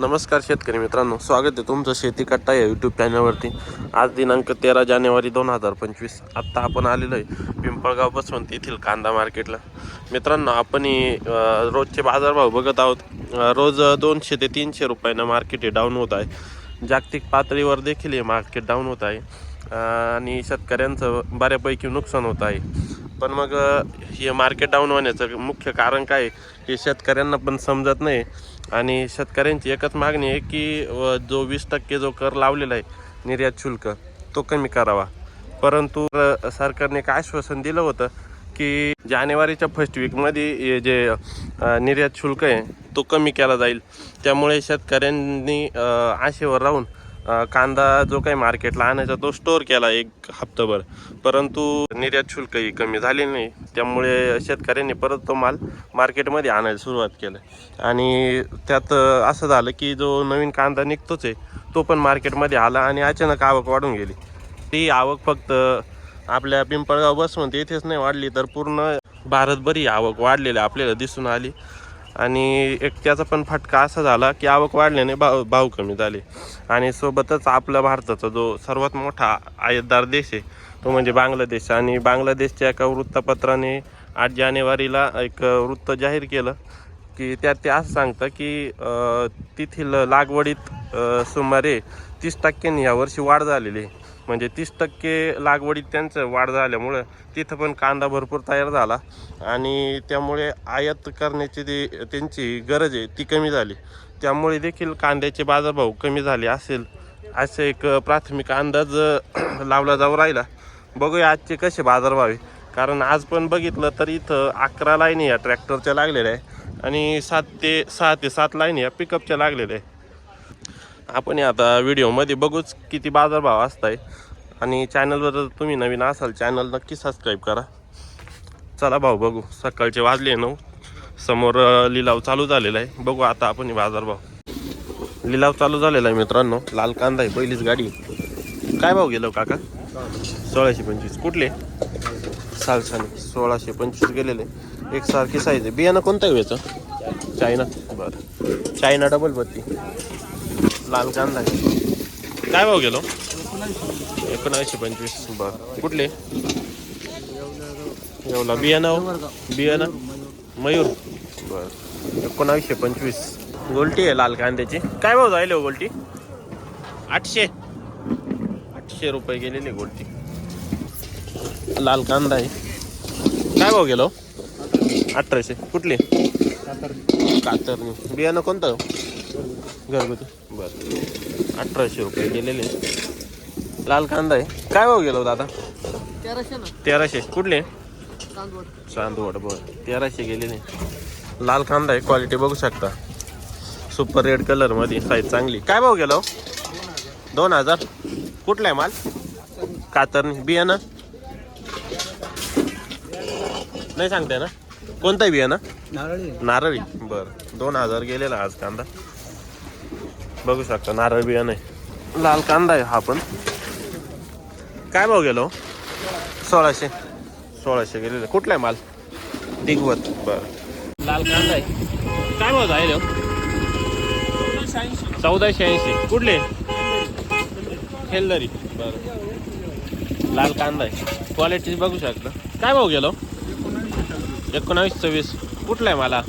नमस्कार शेतकरी मित्रांनो स्वागत आहे तुमचं शेती कट्टा या यूट्यूब चॅनलवरती आज दिनांक तेरा जानेवारी दोन हजार पंचवीस. आत्ता आपण आलेलो आहे पिंपळगाव बसवंत येथील कांदा मार्केटला. मित्रांनो आपण रोजचे बाजारभाव बघत आहोत. रोज दोनशे ते तीनशे रुपयानं मार्केट हे डाऊन होत आहे. जागतिक पातळीवर देखील हे मार्केट डाऊन होत आहे. आणि शेतकऱ्यांचं बऱ्यापैकी नुकसान होत आहे. पण मग हे मार्केट डाऊन होण्याचं मुख्य कारण काय आहे, हे शेतकऱ्यांना पण समजत नाही. आणि शेतकऱ्यांची एकच मागणी आहे की जो वीस टक्के जो कर लावलेला आहे निर्यात शुल्क तो कमी करावा. परंतु सरकारने एक आश्वासन दिलं होतं की जानेवारीच्या फर्स्ट वीकमध्ये जे निर्यात शुल्क आहे तो कमी केला जाईल. त्यामुळे शेतकऱ्यांनी आशेवर राहून कांदा जो काही मार्केटला आणायचा तो स्टोअर केला एक हप्ताभर. परंतु निर्यात शुल्कही कमी झाले नाही. त्यामुळे शेतकऱ्यांनी परत तो माल मार्केटमध्ये आणायला सुरुवात केलं. आणि त्यात असं झालं की जो नवीन कांदा निघतोच आहे तो पण मार्केटमध्ये आला आणि अचानक आवक वाढून गेली. ती आवक फक्त आपल्या पिंपळगाव बसमध्ये इथेच नाही वाढली तर पूर्ण भारतभरी आवक वाढलेली आपल्याला दिसून आली. आणि एक त्याचा पण फटका असा झाला की आवक वाढल्याने भाव भाव कमी झाले. आणि सोबतच आपला भारताचा जो सर्वात मोठा आयातदार देश आहे तो म्हणजे बांगलादेश. आणि बांगलादेशच्या एका वृत्तपत्राने आठ जानेवारीला एक वृत्त जाहीर केलं की त्यात ते असं सांगतं की तेथील लागवडीत सुमारे तीस टक्क्यांनी यावर्षी वाढ झालेली आहे. म्हणजे तीस टक्के लागवडीत त्यांचं वाढ झाल्यामुळं तिथं पण कांदा भरपूर तयार झाला. आणि त्यामुळे आयात करण्याची जी त्यांची गरज आहे ती कमी झाली. त्यामुळे देखील कांद्याचे बाजारभाव कमी झाले असेल असे एक प्राथमिक अंदाज लावला जाऊ राहिला. बघूया आजचे कसे बाजारभाव आहे. कारण आज पण बघितलं तर इथं अकरा लाईनी या ट्रॅक्टरच्या लागलेल्या आहे. आणि सात ते सहा ते सात लाईनी या पिकअपच्या लागलेल्या आहे. आपण आता व्हिडिओमध्ये बघूच किती बाजारभाव असत आहे आणि चॅनलवर तुम्ही नवीन असाल चॅनल नक्की सबस्क्राईब करा. चला भाऊ बघू. सकाळचे वाजले नऊ. समोर लिलाव चालू झालेला आहे. बघू आता आपण बाजारभाव. लिलाव चालू झालेला आहे मित्रांनो. लाल कांदा आहे पहिलीच गाडी. काय भाव गेलो काका? सोळाशे पंचवीस. कुठले? सालसाने. सोळाशे पंचवीस गेलेले. एकसारखी साईज आहे. बियाणं कोणतं आहे हो याचं? चायना. बरं. चायना डबल बत्ती. लाल कांदा. आहे काय भाव गेलो? एकोणावीसशे पंचवीस. बरं. कुठले? येवला. बियाणं हो. बियाणं. मयूर. बरं. एकोणावीसशे पंचवीस. गोलटी आहे लाल कांद्याची. काय भाव जायले हो गोलटी? आठशे. आठशे रुपये गेलेली गोलटी. लाल कांदा आहे. काय भाव गेलो? अठराशे. कुठली? कातरणी. बियाणं कोणतं हो? घरगुती. बरं. अठराशे रुपये गेलेले. लाल कांदा आहे. काय भाव गेलो दादा तेराशे ना. तेराशे. कुठले? चांदवड. बरं. तेराशे गेलेले. लाल कांदा आहे. क्वालिटी बघू शकता. सुपर रेड कलरमध्ये. साईज चांगली. काय भाव गेलो दोन हजार. कुठला आहे माल? कातरणी. बियाणं? नाही सांगताय ना? कोणतं बियाणं? नारळी. नारळी. बरं. दोन हजार गेलेला आज कांदा. बघू शकता नारळ बियाणं आहे लाल कांदा आहे हा पण. काय भाव गेलो? सोळाशे. सोळाशे गेलेले. कुठला आहे माल? दिगवत. बरं. लाल कांदा आहे. काय भाव जाईल चौदाशे ऐंशी. कुठले? खेलदरी. बरं. लाल कांदा आहे. क्वालिटी बघू शकता. काय भाव गेलो? एकोणावीस सव्वीस. कुठला आहे मला?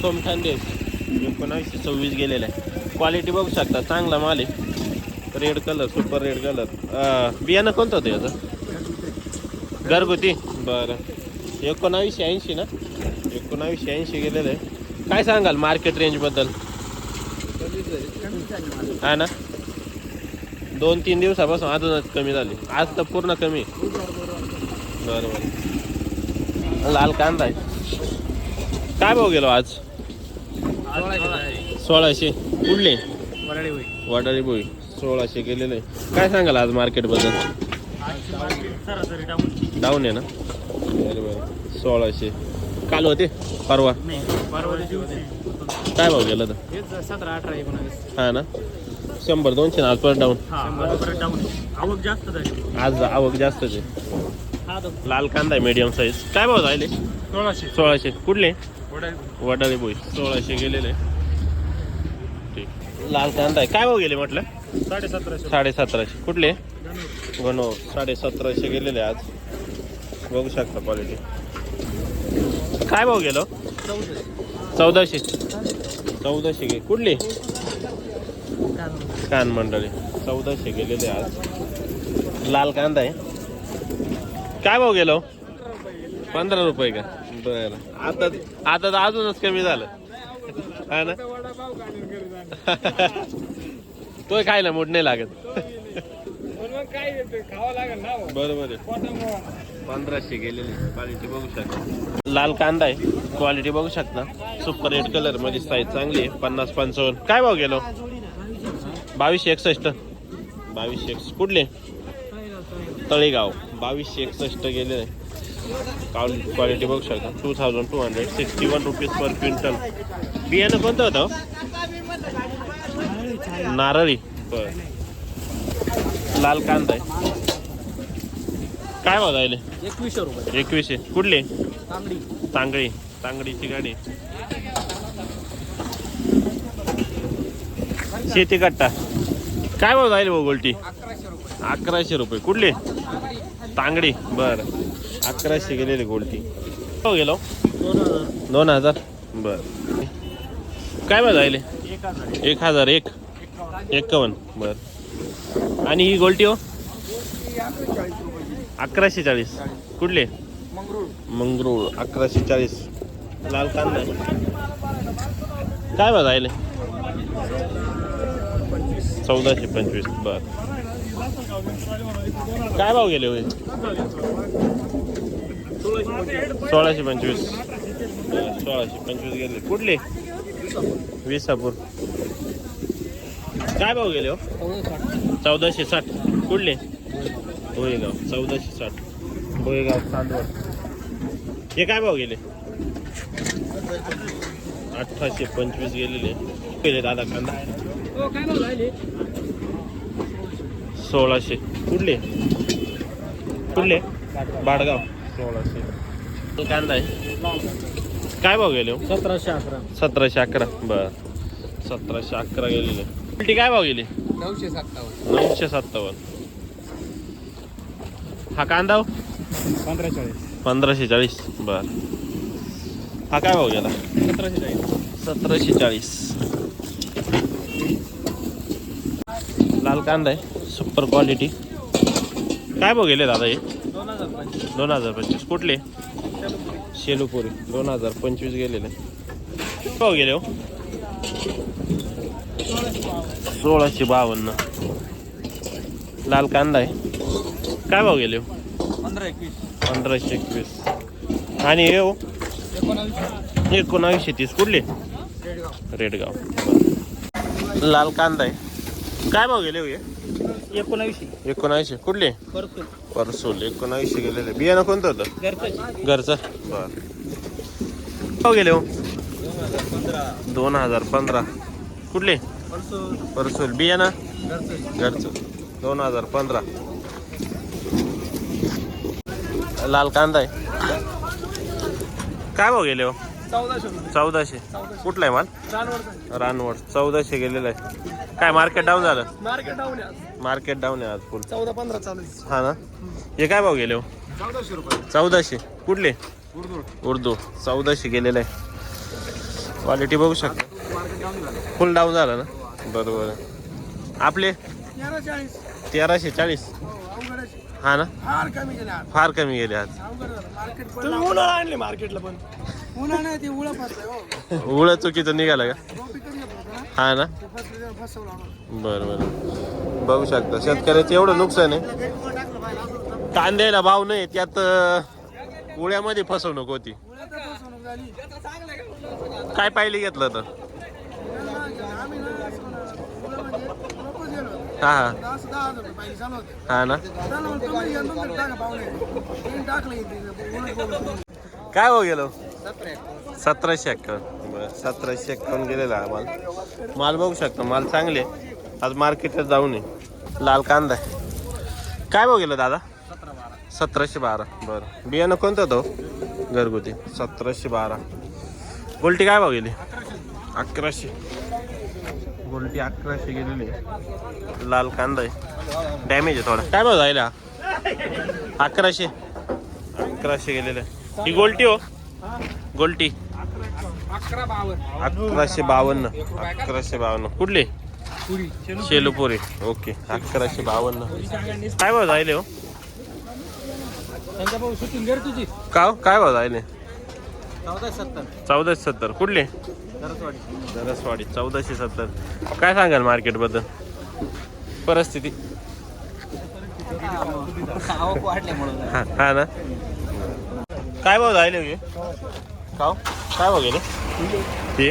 सोमठांदे एकोणावीसशे सव्वीस गेलेला आहे. क्वालिटी बघू शकता. चांगला माल आहे. Red colour super red colour बियाणं कोणतं होतं याचं? घरगुती? बरं. एकोणावीसशे ऐंशी ना? एकोणावीसशे ऐंशी गेलेलं आहे. काय सांगाल मार्केट रेंजबद्दल हा ना? दोन तीन दिवसापासून अजूनच कमी झाली. आज तर पूर्ण कमी बरं बरं. लाल कांदा आहे. काय भाऊ गेलो आज सोळाशे. कुठले? होईल वाटाळी बोई सोळाशे गेलेले. काय सांगाल आज मार्केटबद्दल सरासरी टाकून डाऊन आहे ना? बरं बरं. सोळाशे. काल होते? परवा? नाही काय भाव गेला तर? हेच सतरा अठरा एकोणावीस. हा ना? शंभर दोनशे ना? आज परत डाऊन हा टाकून आवक जास्त झाली. आज आवक जास्तच आहे. हा तो. लाल कांदा आहे मीडियम साईज काय भाव जायले सोळाशे. सोळाशे. कुठले? वडाळी वडाळी बोई सोळाशे गेलेले. लाल कांदा आहे. काय भाव गेले म्हटलं? साडे सतराशे साडे सतराशे कुठले? गणो साडे सतराशे गेलेले आज. बघू शकता क्वालिटी काय भाव गेलो? चौदाशे. चौदाशे गे कुठली? कान मंडळी. चौदाशे गेलेले आज. लाल कांदा आहे. काय भाव गेलो? पंधरा रुपये का? बरं. आता आता तर अजूनच कमी झालं. हा ना? तोय खायला मूड नाही लागत. बरोबर आहे. पंधराशे गेलेली क्वालिटी बघू शकता. लाल कांदा आहे. क्वालिटी बघू शकता. सुपर रेड कलरमध्ये साईज चांगली आहे. पन्नास पंचावन्न. काय भाव गेलो? बावीसशे एकसष्ट. बावीसशे एकसष्ट. कुठले? तळेगाव. बावीसशे एकसष्ट गेले क्वालिटी बघू शकता. Two thousand two hundred sixty one rupees per quintal बियाणं कोणतं होतं? नारळी. बर. लाल कांदा आहे. काय भाव जायले एकवीसशे रुपये. एकवीसशे. कुठले? तांबडी तांगडी. तांगडीची गाडी शेती कट्टा. काय भाव जाईल भाऊ गोल्टी? अकराशे रुपये. अकराशे रुपये. कुठले? तांगडी. बर. अकराशे गेलेले गोल्टी. हो गेलो दोन हजार. दोन हजार. बर. काय भाव जायले हजार. एक हजार एक. एक्कावन्न बर. आणि ही गोल्टी हो? अकराशे चाळीस. कुठले? मंगरूळ. अकराशे चाळीस. लाल कांदा. काय भाव जायले चौदाशे पंचवीस. बर. काय भाव गेले होय? सोळाशे पंचवीस. सोळाशे पंचवीस गेले. कुठले? विसापूर. काय भाव गेले हो? चौदाशे साठ. कुठले? भोयगाव. चौदाशे साठ. भोयगाव चांदवड. हे काय भाव गेले? अठराशे पंचवीस गेलेले. गेले दादा कांदा. सोळाशे. कुठले? कुठले? बाडगाव. सोळाशे. कांदा आहे. काय भाव गेले हो? सतराशे अकरा. सतराशे अकरा. बर. सतराशे अकरा गेलेले. उलटी काय भाव गेली? नऊशे सत्तावन्न. नऊशे सत्तावन्न. हा कांदा हो? पंधरा चाळीस पंधराशे चाळीस बर. हा काय भाव गेला? सतराशे चाळीस सतराशे चाळीस लाल कांदा आहे. सुपर क्वालिटी काय भाव गेले दादा हे? दोन हजार पंचवीस. दोन हजार पंचवीस. कुठले? शेलूपुरी. दोन हजार पंचवीस गेलेले. भाव गेले हो? सोळाशे बावन्न. लाल कांदा आहे. काय भाव गेले हो? पंधरा एकवीस. पंधराशे एकवीस. आणि हे हो? एकोणावीस एकोणावीसशे तीस. कुठले? रेडगाव. लाल कांदा आहे. काय भाव गेले हो हे? एकोणावीसशे. एकोणावीसशे. कुठले? परसोल. एकोणावीसशे गेलेले. बियाणं कोणतं होतं? घरचं. बर. भाव गेले हो? दोन हजार पंधरा. कुठले? परसोल. बियाणं घरचं. दोन हजार पंधरा. लाल कांदा आहे. काय भाव गेले हो? चौदाशे कुठला आहे माल? रानवड. चौदाशे गेलेलं आहे. काय मार्केट डाऊन झालं? मार्केट डाऊन मार्केट डाऊन आहे आज फुल. चौदा पंधरा चालू हा ना? हे काय भाव गेले हो? चौदाशे कुठले? उर्दू. उर्दू. चौदाशे गेलेलं आहे. क्वालिटी बघू शकता. फुल डाऊन झालं ना? बरोबर. आपले? तेरा चाळीस तेराशे चाळीस हो हा ना? फार कमी गेले आज. फार कमी गेले आज. अवघड झालं. मार्केट पण तुम्ही उन्हा आणले मार्केटला पण. उन्हा नाही ते उळा हो. उळ चुकीचं निघालं का? हा ना? ते फसलं फसवलं आम्हाला. बरं बरं. बघू शकता. शेतकऱ्याचं एवढं नुकसान आहे. टाकलं. कांद्याला भाव नाही त्यात अं, उळ्यामध्ये फसवणूक होती. फसवणूक झाली. काय पाहिली घेतलं तर? टाकलं इथे उलट ना. काय हो गेलो? सतराशे एक्कावन्न. बरं सतराशे एक्कावन्न गेलेला हा माल. माल बघू शकता माल चांगले आज मार्केटला जाऊन नये लाल कांदा आहे. काय भाव गेलं दादा? सतराशे बारा. बरं. बियाणं कोणतं होतं हो? घरगुती. सतराशे बारा. गोलटी काय भाव गेली? अकराशे. गोलटी अकराशे गेलेली आहे. लाल कांदा आहे. डॅमेज आहे थोडा. काय भाव जायला? अकराशे. अकराशे गेलेले आहे. ही गोलटी हो. गोलटी. अकराशे बावन्न. अकराशे बावन्न. कुठले? पुरी शेलूपुरी. ओके. अकराशे बावन्न. काय भाव जायले हो? हो? काय भाव जायले? चौदाशे सत्तर. कुठले? दरसवाडी. चौदाशे सत्तर. काय सांगाल मार्केटबद्दल परिस्थिती? हा हा ना? काय भाव हो? काय भाव गेले? हे?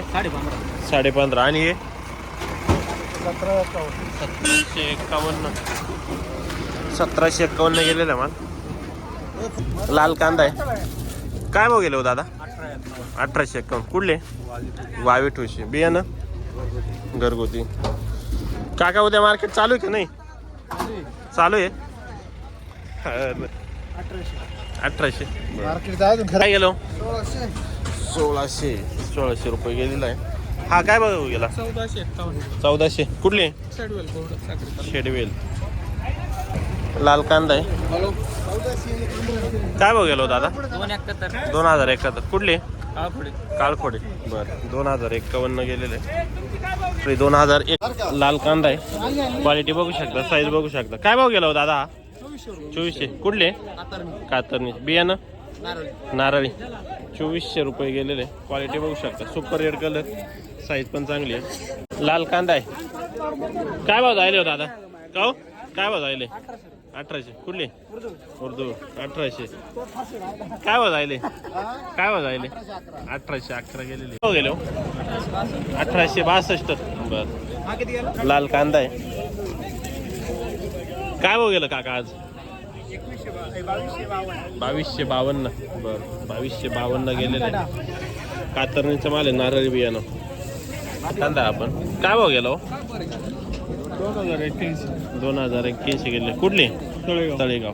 साडे पंधरा आणि हे? सतरा सतराशे एक्कावन्न सतराशे एक्कावन्न गेलेलं माल. लाल कांदा आहे. काय भाव गेले हो दादा? अठराशे एक्कावन्न कुठले? वावे ठोशी बियाणं? घरगुती. काका उद्या मार्केट चालू आहे का नाही? चालू आहे? अठराशे. काय गेलो? सोळाशे. सोळाशे. रुपये गेलेला आहे. हा काय बघा गेला? चौदाशे चौदाशे. कुठले? शेडवेल. लाल कांदा आहे. काय भाव गेलो दादा? दोन एकाहत्तर. दोन हजार एकाहत्तर. कुठले? काळखोडे. बरं. दोन हजार एक्कावन्न गेलेले. तरी दोन हजार एक लाल कांदा आहे. क्वालिटी बघू शकता साईज बघू शकता. काय भाव गेला हो दादा? हा चोवीसशे. कुठले? कातरणी. बियाणं? नारळी. चोवीसशे रुपये गेलेले. क्वालिटी बघू शकता. सुपर रेड कलर साईज पण चांगली आहे. लाल कांदा आहे. काय भाव जायले हो दादा? का हो काय भाव जायले? अठराशे. कुठले? उर्दू. अठराशे. काय भाव जायले काय भाव जायले अठराशे अकरा गेलेले. हो गेले हो. अठराशे बासष्ट. बर. लाल कांदा आहे. काय हो गेलं काका आज? बावीसशे बावन्न. बर. बावीसशे बावन्न गेलेले. कातरणीचं माल आहे नारळी बियाणं. कांदा आपण. काय हो गेलो दोन हजार एक्क्याऐंशी दोन हजार एक्क्याऐंशी गेले. कुठले? तळेगाव तळेगाव.